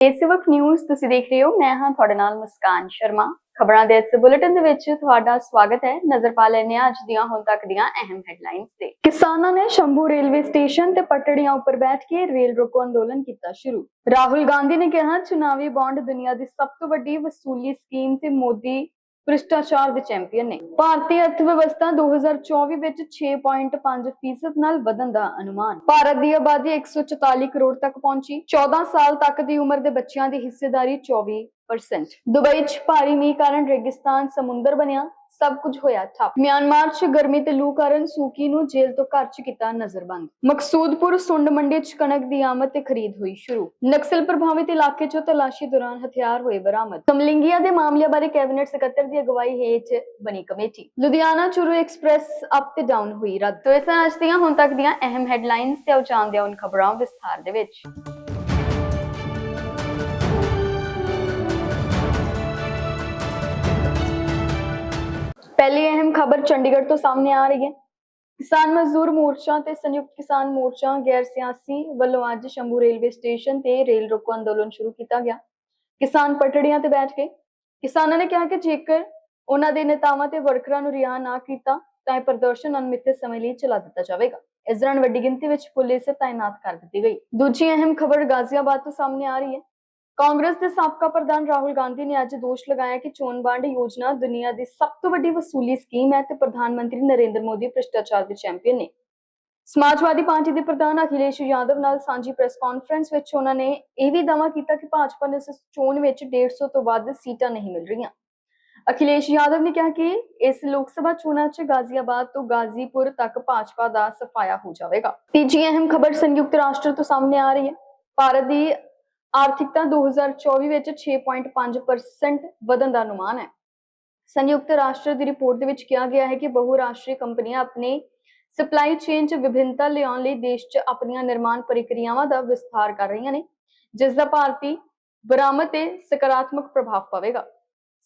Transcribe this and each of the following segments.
ਦੇਸਵਕ news ਤੁਸੀਂ ਦੇਖ ਰਹੇ ਹੋ। ਮੈਂ ਹਾਂ ਤੁਹਾਡੇ ਨਾਲ ਮੁਸਕਾਨ ਸ਼ਰਮਾ। ਖਬਰਾਂ ਦੇ ਇਸ ਬੁਲੇਟਿਨ ਦੇ ਵਿੱਚ ਤੁਹਾਡਾ ਸਵਾਗਤ ਹੈ। ਨਜ਼ਰ ਪਾ ਲੈਂਦੇ ਹਾਂ ਅੱਜ ਦੀਆਂ, ਹੁਣ ਤੱਕ ਦੀਆਂ ਅਹਿਮ ਹੈਡਲਾਈਨਸ ਤੇ। ਕਿਸਾਨਾਂ ਨੇ ਸ਼ੰਭੂ ਰੇਲਵੇ ਸਟੇਸ਼ਨ ਤੇ ਪਟੜੀਆਂ ਉੱਪਰ ਬੈਠ ਕੇ ਰੇਲ ਰੋਕੋ ਅੰਦੋਲਨ ਕੀਤਾ ਸ਼ੁਰੂ। ਰਾਹੁਲ ਗਾਂਧੀ ਨੇ ਕਿਹਾ, ਚੁਣਾਵੀ ਬੌਂਡ ਦੁਨੀਆ ਦੀ ਸਭ ਤੋਂ ਵੱਡੀ ਵਸੂਲੀ ਸਕੀਮ ਤੇ ਮੋਦੀ ਭ੍ਰਿਸ਼ਟਾਚਾਰ ਦੇ ਚੈਂਪੀਅਨ ਨੇ। ਭਾਰਤੀ ਅਰਥਵਿਵਸਥਾ 2024 ਵਿੱਚ 6.5% ਨਾਲ ਵਧਣ ਦਾ ਅਨੁਮਾਨ। ਭਾਰਤ ਦੀ ਆਬਾਦੀ 144 ਕਰੋੜ ਤੱਕ ਪਹੁੰਚੀ। 14 ਸਾਲ ਤੱਕ ਦੀ ਉਮਰ ਦੇ ਬੱਚਿਆਂ ਦੀ ਹਿੱਸੇਦਾਰੀ 24% ਦੁਬਈ 'ਚ ਭਾਰੀ ਮੀਂਹ ਕਾਰਨ ਰੇਗਿਸਤਾਨ ਸਮੁੰਦਰ ਬਣਿਆ। ਸਭ ਕੁਝ ਹੋਇਆ ਠੱਪ। ਮਿਆਂਮਾਰ 'ਚ ਗਰਮੀ ਤੇ ਲੂ ਕਾਰਨ ਸੂਕੀ ਨੂੰ ਜੇਲ੍ਹ ਤੋਂ ਘਰ 'ਚ ਕੀਤਾ ਨਜ਼ਰਬੰਦ। ਮਕਸੂਦਪੁਰ ਸੁੰਡ ਮੰਡੀ 'ਚ ਕਣਕ ਦੀ ਆਮਦ ਤੇ ਖਰੀਦ ਹੋਈ ਸ਼ੁਰੂ। ਨਕਸਲ ਪ੍ਰਭਾਵਿਤ ਇਲਾਕੇ 'ਚੋਂ ਤਲਾਸ਼ੀ ਦੌਰਾਨ ਹਥਿਆਰ ਹੋਏ ਬਰਾਮਦ। ਕਮਲਿੰਗੀਆਂ ਦੇ ਮਾਮਲਿਆਂ ਬਾਰੇ ਕੈਬਨਿਟ ਸਕੱਤਰ ਦੀ ਅਗਵਾਈ ਹੇਠ ਬਣੀ committee. Ludhiana Churu express up ਤੇ ਡਾਊਨ ਹੋਈ ਰੱਦ। ਤੋਂ ਇਸ ਨਾਲ ਅੱਜ ਦੀਆਂ ਹੁਣ ਤੱਕ ਦੀਆਂ ਅਹਿਮ ਹੈਡਲਾਈਨਸ ਤੇ ਆਓ ਜਾਣਦੇ ਖਬਰਾਂ ਵਿਸਥਾਰ ਦੇ ਵਿੱਚ। ਖਬਰ ਚੰਡੀਗੜ੍ਹ ਤੋਂ ਸਾਹਮਣੇ ਆ ਰਹੀ ਹੈ। ਕਿਸਾਨ ਮਜ਼ਦੂਰ ਮੋਰਚਾ ਤੇ ਸੰਯੁਕਤ ਕਿਸਾਨ ਮੋਰਚਾ ਗੈਰ ਸਿਆਸੀ ਵੱਲੋਂ ਅੱਜ ਸ਼ੰਭੂ ਰੇਲਵੇ ਸਟੇਸ਼ਨ ਤੇ ਰੇਲ ਰੋਕੋ ਅੰਦੋਲਨ ਸ਼ੁਰੂ ਕੀਤਾ ਗਿਆ। ਕਿਸਾਨ ਪਟੜੀਆਂ ਤੇ ਬੈਠ ਕੇ ਕਿਸਾਨਾਂ ਨੇ ਕਿਹਾ ਕਿ ਜੇਕਰ ਉਹਨਾਂ ਦੇ ਨੇਤਾਵਾਂ ਤੇ ਵਰਕਰਾਂ ਨੂੰ ਰਿਹਾਅ ਨਾ ਕੀਤਾ, ਤਾਂ ਇਹ ਪ੍ਰਦਰਸ਼ਨ ਅਨਮਿੱਥੇ ਸਮੇਂ ਲਈ ਚਲਾ ਦਿੱਤਾ ਜਾਵੇਗਾ। ਇਸ ਦੌਰਾਨ ਵੱਡੀ ਗਿਣਤੀ ਵਿੱਚ ਪੁਲਿਸ ਤਾਇਨਾਤ ਕਰ ਦਿੱਤੀ ਗਈ। ਦੂਜੀ ਅਹਿਮ ਖਬਰ ਗਾਜ਼ੀਆਬਾਦ ਤੋਂ ਸਾਹਮਣੇ ਆ ਰਹੀ ਹੈ। ਕਾਂਗਰਸ ਦੇ ਸਾਬਕਾ ਪ੍ਰਧਾਨ ਰਾਹੁਲ ਗਾਂਧੀ ਨੇ ਅੱਜ ਦੋਸ਼ ਲਗਾਇਆ ਕਿ ਚੋਣ ਵੰਡ ਯੋਜਨਾ ਦੁਨੀਆ ਦੀ ਸਭ ਤੋਂ ਵੱਡੀ ਵਸੂਲੀ ਸਕੀਮ ਹੈ ਤੇ ਪ੍ਰਧਾਨ ਮੰਤਰੀ ਨਰਿੰਦਰ ਮੋਦੀ ਭ੍ਰਿਸ਼ਟਾਚਾਰ ਦੇ ਚੈਂਪੀਅਨ ਨੇ। ਸਮਾਜਵਾਦੀ ਪਾਰਟੀ ਦੇ ਪ੍ਰਧਾਨ ਅਖਿਲੇਸ਼ ਯਾਦਵ ਨਾਲ ਸਾਂਝੀ ਪ੍ਰੈਸ ਕਾਨਫਰੰਸ ਵਿੱਚ ਉਹਨਾਂ ਨੇ ਇਹ ਵੀ ਦਾਅਵਾ ਕੀਤਾ ਕਿ ਭਾਜਪਾ ਨੂੰ ਇਸ ਚੋਣ ਵਿੱਚ 150 ਤੋਂ ਵੱਧ ਸੀਟਾਂ ਨਹੀਂ ਮਿਲ ਰਹੀਆਂ। ਅਖਿਲੇਸ਼ ਯਾਦਵ ਨੇ ਕਿਹਾ ਕਿ ਇਸ ਲੋਕ ਸਭਾ ਚੋਣਾਂ 'ਚ ਗਾਜ਼ੀਆਬਾਦ ਤੋਂ ਗਾਜ਼ੀਪੁਰ ਤੱਕ ਭਾਜਪਾ ਦਾ ਸਫਾਇਆ ਹੋ ਜਾਵੇਗਾ। ਤੀਜੀ ਅਹਿਮ ਖਬਰ ਸੰਯੁਕਤ ਰਾਸ਼ਟਰ ਤੋਂ ਸਾਹਮਣੇ ਆ ਰਹੀ ਹੈ। ਭਾਰਤ ਦੀ ਆਰਥਿਕਤਾ 2024 ਵਿੱਚ 6.5% ਵਧਣ ਦਾ ਅਨੁਮਾਨ ਹੈ। ਸੰਯੁਕਤ ਰਾਸ਼ਟਰ ਦੀ ਰਿਪੋਰਟ ਦੇ ਵਿੱਚ ਕਿਹਾ ਗਿਆ ਹੈ ਕਿ ਬਹੁਰਾਸ਼ਟਰੀ ਕੰਪਨੀਆਂ ਆਪਣੇ ਸਪਲਾਈ ਚੇਨ 'ਚ ਵਿਭਿੰਨਤਾ ਲਿਆਉਣ ਲਈ ਦੇਸ਼ 'ਚ ਆਪਣੀਆਂ ਨਿਰਮਾਣ ਪ੍ਰਕਿਰਿਆਵਾਂ ਦਾ ਵਿਸਥਾਰ ਕਰ ਰਹੀਆਂ ਨੇ, ਜਿਸ ਦਾ ਭਾਰਤੀ ਬਰਾਮਦ ਤੇ ਸਕਾਰਾਤਮਕ ਪ੍ਰਭਾਵ ਪਵੇਗਾ।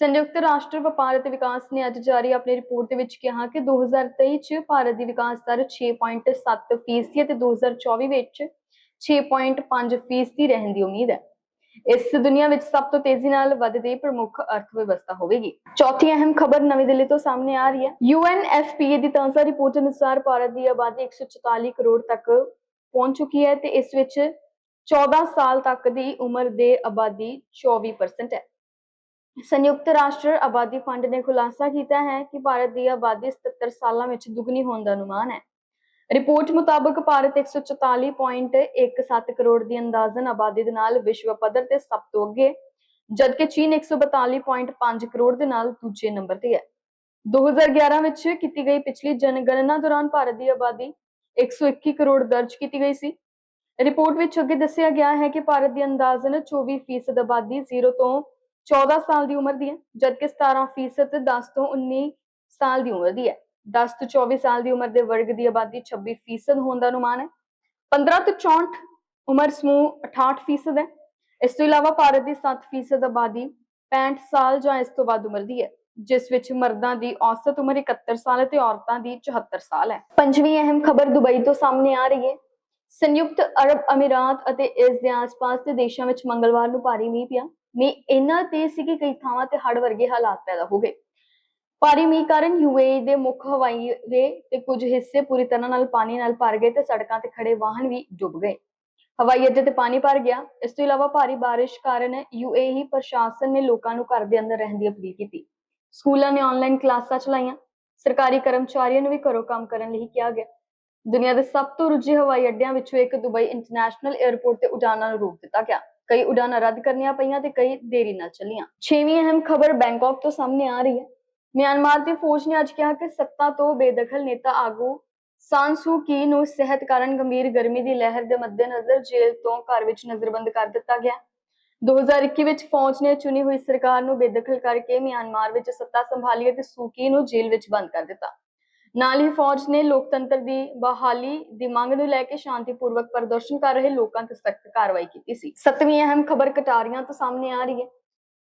ਸੰਯੁਕਤ ਰਾਸ਼ਟਰ ਵਪਾਰ ਅਤੇ ਵਿਕਾਸ ਨੇ ਅੱਜ ਜਾਰੀ ਆਪਣੀ ਰਿਪੋਰਟ ਦੇ ਵਿੱਚ ਕਿਹਾ ਕਿ 2023 ਚ ਭਾਰਤ ਦੀ ਵਿਕਾਸ ਦਰ 6.7% ਫੀਸਦੀ ਅਤੇ 2024 ਵਿੱਚ 6.5% ਫੀਸਦੀ ਰਹਿਣ ਦੀ ਉਮੀਦ ਹੈ। ਇਸ ਦੁਨੀਆ ਵਿੱਚ ਸਭ ਤੋਂ ਤੇਜ਼ੀ ਨਾਲ ਵੱਧਦੀ ਪ੍ਰਮੁੱਖ ਅਰਥ ਵਿਵਸਥਾ ਹੋਵੇਗੀ। ਚੌਥੀ ਅਹਿਮ ਖਬਰ ਨਵੀਂ ਦਿੱਲੀ ਤੋਂ ਸਾਹਮਣੇ ਆ ਰਹੀ ਹੈ। UNFPA ਦੀ ਤਾਜ਼ਾ ਰਿਪੋਰਟ ਅਨੁਸਾਰ ਭਾਰਤ ਦੀ ਆਬਾਦੀ 144 ਕਰੋੜ ਤੱਕ ਪਹੁੰਚ ਚੁੱਕੀ ਹੈ ਤੇ ਇਸ ਵਿੱਚ 14 ਸਾਲ ਤੱਕ ਦੀ ਉਮਰ ਦੇ ਆਬਾਦੀ 24% ਹੈ। ਸੰਯੁਕਤ ਰਾਸ਼ਟਰ ਆਬਾਦੀ ਫੰਡ ਨੇ ਖੁਲਾਸਾ ਕੀਤਾ ਹੈ ਕਿ ਭਾਰਤ ਦੀ ਆਬਾਦੀ 77 ਸਾਲਾਂ ਵਿੱਚ ਦੁੱਗਣੀ ਹੋਣ ਦਾ ਅਨੁਮਾਨ ਹੈ। ਰਿਪੋਰਟ ਮੁਤਾਬਕ ਭਾਰਤ 144.17 ਕਰੋੜ ਦੀ ਅੰਦਾਜ਼ਨ ਆਬਾਦੀ ਦੇ ਨਾਲ ਵਿਸ਼ਵ ਪੱਧਰ ਤੇ ਸਭ ਤੋਂ ਅੱਗੇ, ਜਦਕਿ ਚੀਨ 142.5 ਕਰੋੜ ਦੇ ਨਾਲ ਦੂਜੇ ਨੰਬਰ ਤੇ ਹੈ। 2011 ਵਿੱਚ ਕੀਤੀ ਗਈ ਪਿਛਲੀ ਜਨਗਣਨਾ ਦੌਰਾਨ ਭਾਰਤ ਦੀ ਆਬਾਦੀ 121 ਕਰੋੜ ਦਰਜ ਕੀਤੀ ਗਈ ਸੀ। ਰਿਪੋਰਟ ਵਿੱਚ ਅੱਗੇ ਦੱਸਿਆ ਗਿਆ ਹੈ ਕਿ ਭਾਰਤ ਦੀ ਅੰਦਾਜ਼ਨ 24% ਆਬਾਦੀ 0 ਤੋਂ 14 ਸਾਲ ਦੀ ਉਮਰ ਦੀ ਹੈ, ਜਦਕਿ 17% 10 ਤੋਂ 19 ਸਾਲ ਦੀ ਉਮਰ ਦੀ ਹੈ। 10 ਤੋਂ 24 ਸਾਲ ਦੀ ਉਮਰ ਦੇ ਵਰਗ ਦੀ ਆਬਾਦੀ 26% ਹੋਣ ਦਾ ਅਨੁਮਾਨ ਹੈ। 15 ਤੋਂ 64 ਉਮਰ ਸਮੂਹ 68% ਹੈ। ਇਸ ਤੋਂ ਇਲਾਵਾ ਭਾਰਤ ਦੀ 7% ਆਬਾਦੀ 65 ਸਾਲ ਜਾਂ ਇਸ ਤੋਂ ਵੱਧ ਉਮਰ ਦੀ ਹੈ, ਜਿਸ ਵਿੱਚ ਮਰਦਾਂ ਦੀ ਔਸਤ ਉਮਰ 71 ਸਾਲ ਹੈ ਤੇ ਔਰਤਾਂ ਦੀ 74 ਸਾਲ ਹੈ। ਪੰਜਵੀਂ ਅਹਿਮ ਖਬਰ ਦੁਬਈ ਤੋਂ ਸਾਹਮਣੇ ਆ ਰਹੀ ਹੈ। ਸੰਯੁਕਤ ਅਰਬ ਅਮੀਰਾਤ ਅਤੇ ਇਸ ਦੇ ਆਸ-ਪਾਸ ਦੇ ਦੇਸ਼ਾਂ ਵਿੱਚ ਮੰਗਲਵਾਰ ਨੂੰ ਭਾਰੀ ਮੀਂਹ ਪਿਆ। ਮੀਂਹ ਇੰਨਾ ਤੇਜ਼ ਸੀ ਕਿ ਕਈ ਥਾਵਾਂ ਤੇ ਹੜ੍ਹ ਵਰਗੇ ਹਾਲਾਤ ਪੈਦਾ ਹੋ ਗਏ। ਭਾਰੀ ਮੀਂਹ ਕਾਰਨ ਯੂਏਈ ਦੇ ਮੁੱਖ ਹਵਾਈ ਦੇ ਤੇ ਕੁਝ ਹਿੱਸੇ ਪੂਰੀ ਤਰ੍ਹਾਂ ਨਾਲ ਪਾਣੀ ਨਾਲ ਭਰ ਗਏ ਤੇ ਸੜਕਾਂ ਤੇ ਖੜੇ ਵਾਹਨ ਵੀ ਡੁੱਬ ਗਏ। ਹਵਾਈ ਅੱਡੇ ਤੇ ਪਾਣੀ ਭਰ ਗਿਆ। ਇਸ ਤੋਂ ਇਲਾਵਾ ਭਾਰੀ ਬਾਰਿਸ਼ ਕਾਰਨ ਯੂਏਈ ਪ੍ਰਸ਼ਾਸਨ ਨੇ ਲੋਕਾਂ ਨੂੰ ਘਰ ਦੇ ਅੰਦਰ ਰਹਿਣ ਦੀ ਅਪੀਲ ਕੀਤੀ। ਸਕੂਲਾਂ ਨੇ ਆਨਲਾਈਨ ਕਲਾਸਾਂ ਚਲਾਈਆਂ। ਸਰਕਾਰੀ ਕਰਮਚਾਰੀਆਂ ਨੂੰ ਵੀ ਘਰੋਂ ਕੰਮ ਕਰਨ ਲਈ ਕਿਹਾ ਗਿਆ। ਦੁਨੀਆ ਦੇ ਸਭ ਤੋਂ ਰੁੱਝੇ ਹਵਾਈ ਅੱਡਿਆਂ ਵਿੱਚੋਂ ਇੱਕ ਦੁਬਈ ਇੰਟਰਨੈਸ਼ਨਲ 에ਅਰਪੋਰਟ ਤੇ ਉਡਾਣਾਂ ਨੂੰ ਰੋਕ ਦਿੱਤਾ ਗਿਆ। ਕਈ ਉਡਾਣਾਂ ਰੱਦ ਕਰਨੀਆਂ ਪਈਆਂ ਤੇ ਕਈ ਦੇਰੀ ਨਾਲ ਚੱਲੀਆਂ। ਛੇਵੀਂ ਅਹਿਮ ਖਬਰ ਬੈਂਕਾਕ ਤੋਂ ਸਾਹਮਣੇ ਆ ਰਹੀ ਹੈ। ਮਿਆਂਮਾਰ ਦੀ ਫੌਜ ਨੇ ਅੱਜ ਕਿਹਾ ਕਿ ਸੱਤਾ ਤੋਂ ਬੇਦਖਲ ਨੇਤਾ ਆਗੂ ਸਾਨ ਸੂ ਕੀ ਨੂੰ ਸਿਹਤ ਕਾਰਨ ਗੰਭੀਰ ਗਰਮੀ ਦੀ ਲਹਿਰ ਦੇ ਮੱਦੇਨਜ਼ਰ ਜੇਲ੍ਹ ਤੋਂ ਘਰ ਵਿੱਚ ਨਜ਼ਰਬੰਦ ਕਰ ਦਿੱਤਾ ਗਿਆ। 2021 ਵਿੱਚ ਫੌਜ ਨੇ ਚੁਣੀ ਹੋਈ ਸਰਕਾਰ ਨੂੰ ਬੇਦਖਲ ਕਰਕੇ ਮਿਆਂਮਾਰ ਵਿੱਚ ਸੱਤਾ ਸੰਭਾਲੀ ਅਤੇ ਸੂਕੀ ਨੂੰ ਜੇਲ੍ਹ ਵਿੱਚ ਬੰਦ ਕਰ ਦਿੱਤਾ। ਨਾਲ ਹੀ ਫੌਜ ਨੇ ਲੋਕਤੰਤਰ ਦੀ ਬਹਾਲੀ ਦੀ ਮੰਗ ਨੂੰ ਲੈ ਕੇ ਸ਼ਾਂਤੀਪੂਰਵਕ ਪ੍ਰਦਰਸ਼ਨ ਕਰ ਰਹੇ ਲੋਕਾਂ ਤੇ ਸਖਤ ਕਾਰਵਾਈ ਕੀਤੀ ਸੀ। ਸੱਤਵੀਂ ਅਹਿਮ ਖਬਰ ਕਟਾਰੀਆਂ ਤੋਂ ਸਾਹਮਣੇ ਆ ਰਹੀ ਹੈ।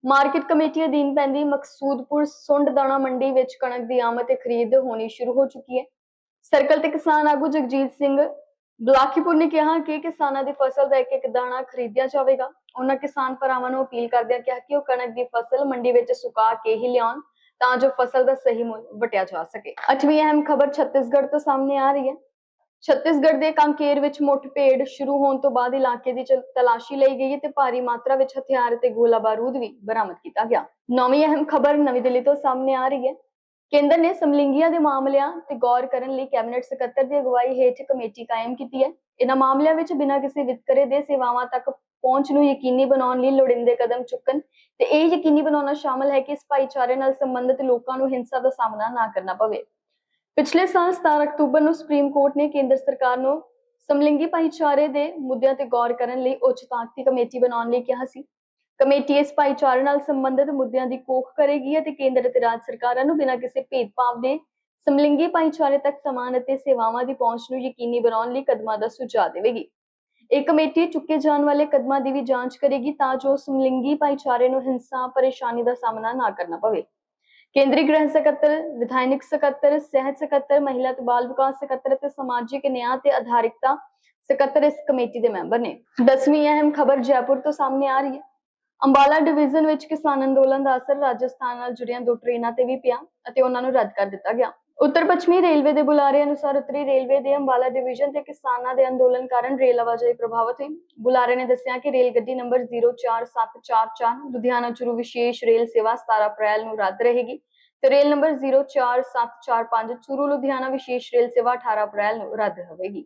ਮਾਰਕੀਟ ਕਮੇਟੀ ਅਧੀਨ ਪੈਂਦੀ ਮਕਸੂਦਪੁਰ ਸੁੰਡ ਦਾਣਾ ਮੰਡੀ ਵਿੱਚ ਕਣਕ ਦੀ ਆਮਦ ਤੇ ਖਰੀਦ ਹੋਣੀ ਸ਼ੁਰੂ ਹੋ ਚੁੱਕੀ ਹੈ। ਸਰਕਲ ਤੇ ਕਿਸਾਨ ਆਗੂ ਜਗਜੀਤ ਸਿੰਘ ਬਲਾਕੀਪੁਰ ਨੇ ਕਿਹਾ ਕਿ ਕਿਸਾਨਾਂ ਦੀ ਫਸਲ ਦਾ ਇੱਕ ਇੱਕ ਦਾਣਾ ਖਰੀਦਿਆ ਜਾਵੇਗਾ। ਉਹਨਾਂ ਕਿਸਾਨ ਭਰਾਵਾਂ ਨੂੰ ਅਪੀਲ ਕਰਦਿਆਂ ਕਿਹਾ ਕਿ ਉਹ ਕਣਕ ਦੀ ਫਸਲ ਮੰਡੀ ਵਿੱਚ ਸੁਕਾ ਕੇ ਹੀ ਲਿਆਉਣ ਤਾਂ ਜੋ ਫਸਲ ਦਾ ਸਹੀ ਮੁੱਲ ਵਟਿਆ ਜਾ ਸਕੇ। ਅੱਠਵੀਂ ਅਹਿਮ ਖਬਰ ਛੱਤੀਸਗੜ੍ਹ ਤੋਂ ਸਾਹਮਣੇ ਆ ਰਹੀ ਹੈ। ਛੱਤੀਸਗੜ੍ਹ ਦੇ ਕਾਂਕੇਰ ਵਿੱਚ ਮੁੱਠਭੇੜ ਸ਼ੁਰੂ ਹੋਣ ਤੋਂ ਬਾਅਦ ਇਲਾਕੇ ਦੀ ਚਲ- ਤਲਾਸ਼ੀ ਲਈ ਗਈ ਹੈ ਤੇ ਭਾਰੀ ਮਾਤਰਾ ਵਿੱਚ ਹਥਿਆਰ ਤੇ ਗੋਲਾ ਬਾਰੂਦ ਵੀ ਬਰਾਮਦ ਕੀਤਾ ਗਿਆ। ਨੌਵੀਂ ਅਹਿਮ ਖਬਰ ਨਵੀਂ ਦਿੱਲੀ ਤੋਂ ਸਾਹਮਣੇ ਆ ਰਹੀ ਹੈ। ਕੇਂਦਰ ਨੇ ਸਮਲਿੰਗੀਆਂ ਦੇ ਮਾਮਲਿਆਂ ਤੇ ਗੌਰ ਕਰਨ ਲਈ ਕੈਬਨਿਟ ਸਕੱਤਰ ਦੀ ਅਗਵਾਈ ਹੇਠ ਕਮੇਟੀ ਕਾਇਮ ਕੀਤੀ ਹੈ। ਇਹਨਾਂ ਮਾਮਲਿਆਂ ਵਿੱਚ ਬਿਨਾਂ ਕਿਸੇ ਵਿਤਕਰੇ ਦੇ ਸੇਵਾਵਾਂ ਤੱਕ ਪਹੁੰਚ ਨੂੰ ਯਕੀਨੀ ਬਣਾਉਣ ਲਈ ਲੋੜੀਂਦੇ ਕਦਮ ਚੁੱਕਣ ਤੇ ਇਹ ਯਕੀਨੀ ਬਣਾਉਣਾ ਸ਼ਾਮਲ ਹੈ ਕਿ ਇਸ ਭਾਈਚਾਰੇ ਨਾਲ ਸੰਬੰਧਿਤ ਲੋਕਾਂ ਨੂੰ ਹਿੰਸਾ ਦਾ ਸਾਹਮਣਾ ਨਾ ਕਰਨਾ ਪਵੇ। ਪਿਛਲੇ ਸਾਲ 17 ਅਕਤੂਬਰ ਨੂੰ ਸੁਪਰੀਮ ਕੋਰਟ ਨੇ ਕੇਂਦਰ ਸਰਕਾਰ ਨੂੰ ਸਮਲਿੰਗੀ ਭਾਈਚਾਰੇ ਦੇ ਮੁੱਦਿਆਂ ਤੇ ਗੌਰ ਕਰਨ ਲਈ ਉੱਚ ਤਾਕਤੀ ਕਮੇਟੀ ਬਣਾਉਣ ਲਈ ਕਿਹਾ ਸੀ। ਕਮੇਟੀ ਇਸ ਭਾਈਚਾਰੇ ਨਾਲ ਸੰਬੰਧਿਤ ਮੁੱਦਿਆਂ ਦੀ ਕੋਖ ਕਰੇਗੀ ਅਤੇ ਕੇਂਦਰ ਅਤੇ ਰਾਜ ਸਰਕਾਰਾਂ ਨੂੰ ਬਿਨਾਂ ਕਿਸੇ ਭੇਦਭਾਵ ਦੇ ਸਮਲਿੰਗੀ ਭਾਈਚਾਰੇ ਤੱਕ ਸਮਾਨ ਅਤੇ ਸੇਵਾਵਾਂ ਦੀ ਪਹੁੰਚ ਨੂੰ ਯਕੀਨੀ ਬਣਾਉਣ ਲਈ ਕਦਮਾਂ ਦਾ ਸੁਝਾਅ ਦੇਵੇਗੀ। ਇਹ ਕਮੇਟੀ ਚੁੱਕੇ ਜਾਣ ਵਾਲੇ ਕਦਮਾਂ ਦੀ ਵੀ ਜਾਂਚ ਕਰੇਗੀ ਤਾਂ ਜੋ ਸਮਲਿੰਗੀ ਭਾਈਚਾਰੇ ਨੂੰ ਹਿੰਸਾ, ਪਰੇਸ਼ਾਨੀ ਦਾ ਸਾਹਮਣਾ ਨਾ ਕਰਨਾ ਪਵੇ। ਕੇਂਦਰੀ ਗ੍ਰਹਿ ਸਕੱਤਰ ਵਿਧਾਨਿਕ ਸਕੱਤਰ, ਸਿਹਤ ਸਕੱਤਰ, ਮਹਿਲਾ ਤੇ ਬਾਲ ਵਿਕਾਸ ਸਕੱਤਰ ਅਤੇ ਸਮਾਜਿਕ ਨਿਆਂ ਤੇ ਆਧਾਰਿਕਤਾ ਸਕੱਤਰ ਇਸ ਕਮੇਟੀ ਦੇ ਮੈਂਬਰ ਨੇ। ਦਸਵੀਂ ਅਹਿਮ ਖਬਰ ਜੈਪੁਰ ਤੋਂ ਸਾਹਮਣੇ ਆ ਰਹੀ ਹੈ। ਅੰਬਾਲਾ ਡਿਵੀਜ਼ਨ ਵਿੱਚ ਕਿਸਾਨ ਅੰਦੋਲਨ ਦਾ ਅਸਰ ਰਾਜਸਥਾਨ ਨਾਲ ਜੁੜੀਆਂ ਦੋ ਟ੍ਰੇਨਾਂ ਤੇ ਵੀ ਪਿਆ ਅਤੇ ਉਹਨਾਂ ਨੂੰ ਰੱਦ ਕਰ ਦਿੱਤਾ ਗਿਆ। ਉੱਤਰ ਪੱਛਮੀ ਰੇਲਵੇ ਦੇ ਬੁਲਾਰੇ ਅਨੁਸਾਰ ਉੱਤਰੀ ਰੇਲਵੇ ਦੇ ਅੰਬਾਲਾ ਡਿਵੀਜ਼ਨ ਤੇ ਕਿਸਾਨਾਂ ਦੇ ਅੰਦੋਲਨ ਕਾਰਨ ਰੇਲ ਆਵਾਜਾਈ ਪ੍ਰਭਾਵਿਤ ਹੋਈ। ਬੁਲਾਰੇ ਨੇ ਦੱਸਿਆ ਕਿ ਰੇਲ ਗੱਡੀ ਨੰਬਰ 04744 ਲੁਧਿਆਣਾ ਚੁਰੂ ਵਿਸ਼ੇਸ਼ ਰੇਲ ਸੇਵਾ 17 ਅਪ੍ਰੈਲ ਨੂੰ ਰੱਦ ਰਹੇਗੀ ਤੇ ਰੇਲ ਨੰਬਰ 04745 ਚੁਰੂ ਲੁਧਿਆਣਾ ਵਿਸ਼ੇਸ਼ ਰੇਲ ਸੇਵਾ 18 ਅਪ੍ਰੈਲ ਨੂੰ ਰੱਦ ਹੋਵੇਗੀ।